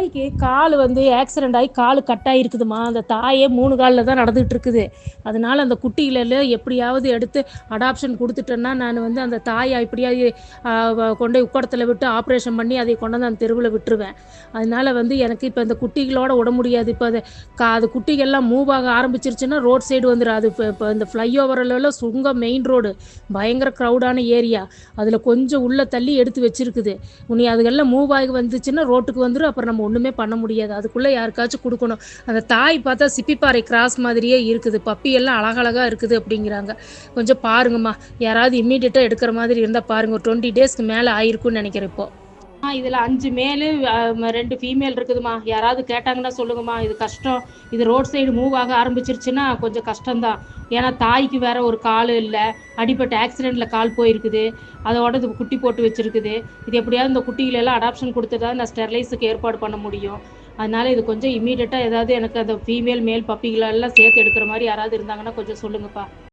தாய்க்கு கால் வந்து ஆக்சிடென்ட் ஆகி கால் கட்டாயிருக்குதுமா அந்த தாயே மூணு காலில் தான் நடந்துகிட்டு இருக்குது. அதனால அந்த குட்டியில எப்படியாவது எடுத்து அடாப்ஷன் கொடுத்துட்டேன்னா நான் வந்து அந்த தாயை இப்படியாவது கொண்டு போய் உக்கடத்தில் விட்டு ஆப்ரேஷன் பண்ணி அதை கொண்டாந்து அந்த தெருவில் விட்டுருவேன். அதனால வந்து எனக்கு இப்போ இந்த குட்டிகளோட விட முடியாது. இப்போ அது கா அது குட்டிகள்லாம் மூவ் ஆக ஆரம்பிச்சிருச்சுன்னா ரோட் சைடு வந்துடும் அது இப்போ இப்போ இந்த ஃப்ளைஓவரில் சுங்கம் மெயின் ரோடு பயங்கர க்ரௌடான ஏரியா அதில் கொஞ்சம் உள்ளே தள்ளி எடுத்து வச்சிருக்குது. உனி அதுகெல்லாம் மூவ் ஆகி வந்துச்சுன்னா ரோட்டுக்கு வந்துடும் அப்புறம் நம்ம ஒன்றுமே பண்ண முடியாது. அதுக்குள்ளே யாருக்காச்சும் கொடுக்கணும். அந்த தாய் பார்த்தா சிப்பிப்பாறை கிராஸ் மாதிரியே இருக்குது. பப்பி எல்லாம் அழகழகாக இருக்குது அப்படிங்கிறாங்க. கொஞ்சம் பாருங்கம்மா. யாராவது இம்மீடியட்டாக எடுக்கிற மாதிரி இருந்தால் பாருங்கள் ஒரு டுவெண்ட்டி டேஸ்க்கு மேலே ஆயிருக்கும்னு நினைக்கிறேன் இப்போது இதில் அஞ்சு மேலு ரெண்டு ஃபீமேல் இருக்குதுமா யாராவது கேட்டாங்கன்னா சொல்லுங்கம்மா இது கஷ்டம். இது ரோட் சைடு மூவ் ஆக ஆரம்பிச்சிருச்சுன்னா கொஞ்சம் கஷ்டம்தான். ஏன்னா தாய்க்கு வேற ஒரு கால் இல்லை. அடிப்பட்ட ஆக்சிடெண்ட்ல கால் போயிருக்குது. அதோட இது குட்டி போட்டு வச்சிருக்குது. இது எப்படியாவது இந்த குட்டிகளெல்லாம் அடாப்ஷன் கொடுத்துட்டா நான் ஸ்டெர்லைஸுக்கு ஏற்பாடு பண்ண முடியும். அதனால இது கொஞ்சம் இம்மீடியட்டாக ஏதாவது எனக்கு அந்த ஃபீமேல் மேல் பப்பிகளெல்லாம் சேர்த்து எடுக்கிற மாதிரி யாராவது இருந்தாங்கன்னா கொஞ்சம் சொல்லுங்கப்பா.